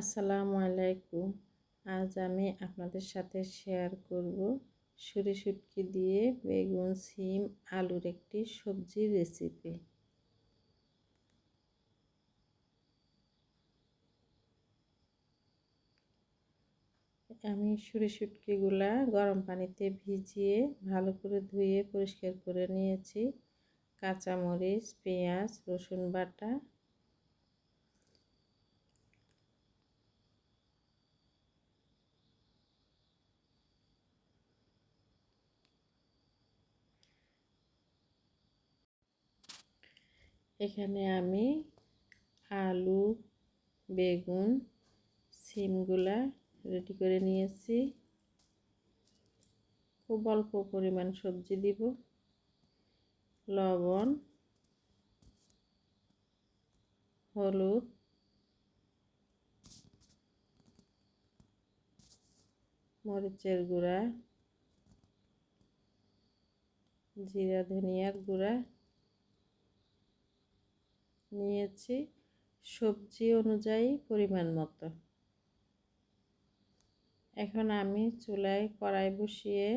আসসালামু আলাইকুম। আজ আমি আপনাদের সাথে শেয়ার করব সুরি শুটকি দিয়ে বেগুন, সিম, আলুর একটি সবজির রেসিপি আমি সুরি শুটকিগুলা গরম পানিতে ভিজিয়ে ভালো করে ধুয়ে পরিষ্কার করে নিয়েছি। কাঁচামরিচ, পেঁয়াজ, রসুন বাটা এখানে আমি আলু, বেগুন, সিমগুলা রেডি করে নিয়েছি। খুব অল্প পরিমাণ সবজি দিব, লবণ, হলুদ, মরিচের গুঁড়া, জিরা, ধনিয়ার গুঁড়া নিয়েছি সবজি অনুযায়ী পরিমাণ মতো। এখন আমি চুলায় কড়াই বসিয়ে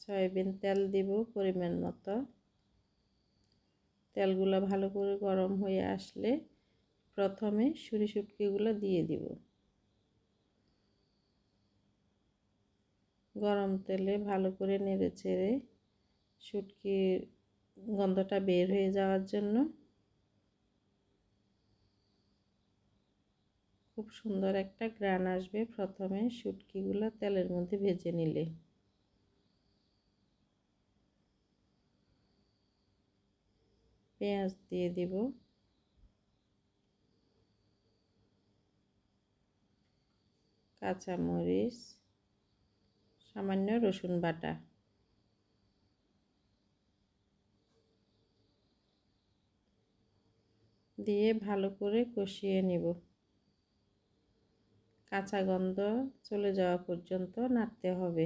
সয়াবিন তেল দিব পরিমাণ মতো। তেলগুলো ভালো করে গরম হয়ে আসলে প্রথমে সুরি শুটকিগুলো দিয়ে দিব। গরম তেলে ভালো করে নেড়ে চেড়ে শুটকির গন্ধটা বের হয়ে যাওয়ার জন্য খুব সুন্দর একটা গ্রান আসবে প্রথমে শুটকিগুলো তেলের মধ্যে ভেজে নিলে। পেঁয়াজ দিয়ে দিব। কাঁচামরিচ, সামান্য রসুন বাটা। দিয়ে ভালো করে কষিয়ে নিব। কাঁচা গন্ধ চলে যাওয়া পর্যন্ত নাড়তে হবে।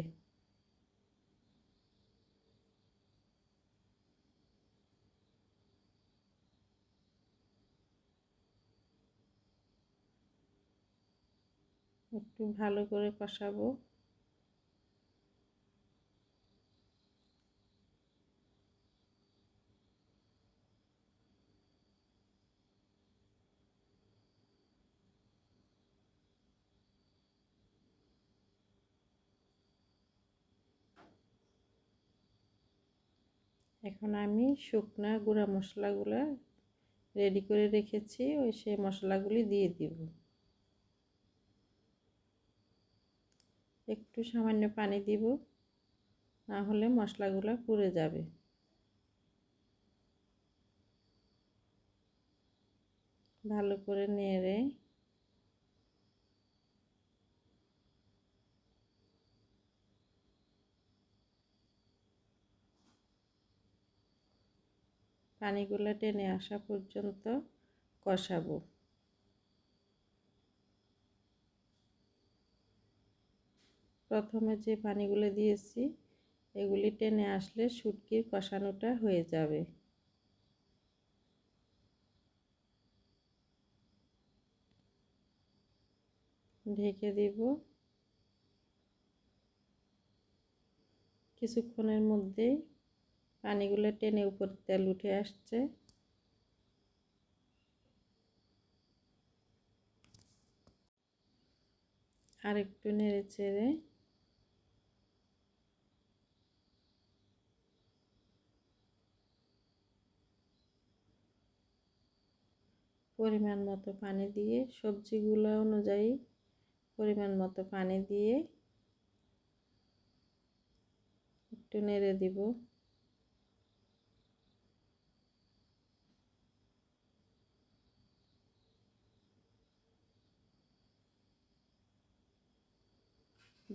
একটু ভালো করে কষাবো। এখন আমি শুকনা গুঁড়া মশলাগুলো রেডি করে রেখেছি, ওই সেই মশলাগুলি দিয়ে দিব। একটু সামান্য পানি দিব, না হলে মশলাগুলো পুড়ে যাবে। ভালো করে নেড়ে পানিগুলো টেনে আসা পর্যন্ত কষাবো। প্রথমে যে পানিগুলো দিয়েছি, এগুলি টেনে আসলে শুটকির কষানোটা হয়ে যাবে। ঢেকে দিব। কিছুক্ষণের মধ্যেই পানিগুলো টেনে উপর তেল উঠে আসছে। আর একটু নেড়ে চেড়ে। পরিমাণ মতো পানি দিয়ে, সবজিগুলো অনুযায়ী পরিমাণ মতো পানি দিয়ে একটু নেড়ে দিব।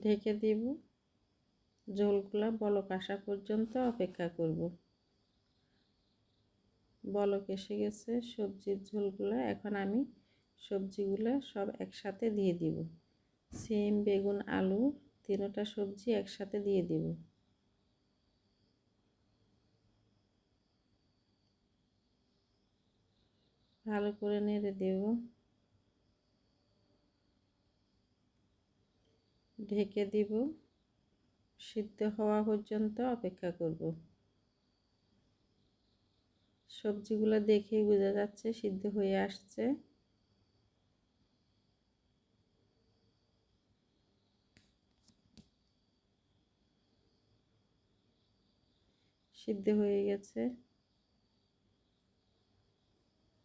ঢেকে দিব। ঝোলগুলা বলক আসা পর্যন্ত অপেক্ষা করব। বলক এসে গেছে, সবজির ঝোলগুলো এখন আমি সবজিগুলো সব একসাথে দিয়ে দিব। সিম, বেগুন, আলু তিনোটা সবজি একসাথে দিয়ে দিব। ভালো করে নেড়ে দেব। ঢেকে দিব। সিদ্ধ হওয়া পর্যন্ত অপেক্ষা করব। সবজিগুলো দেখেই বোঝা যাচ্ছে সিদ্ধ হয়ে আসছে। সিদ্ধ হয়ে গেছে।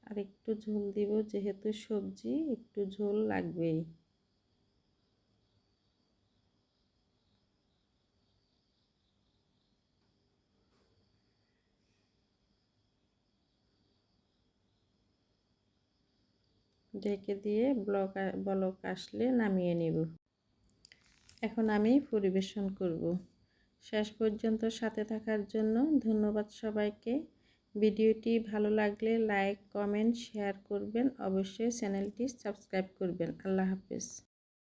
আর একটু ঝোল দিব, যেহেতু সবজি, একটু ঝোল লাগবেই। ঢেকে দিয়ে ব্লক ব্লক আসলে নামিয়ে নেব। এখন আমি পরিবেশন করব। শেষ পর্যন্ত সাথে থাকার জন্য ধন্যবাদ সবাইকে। ভিডিওটি ভালো লাগলে লাইক, কমেন্ট, শেয়ার করবেন। অবশ্যই চ্যানেলটি সাবস্ক্রাইব করবেন। আল্লাহ হাফেজ।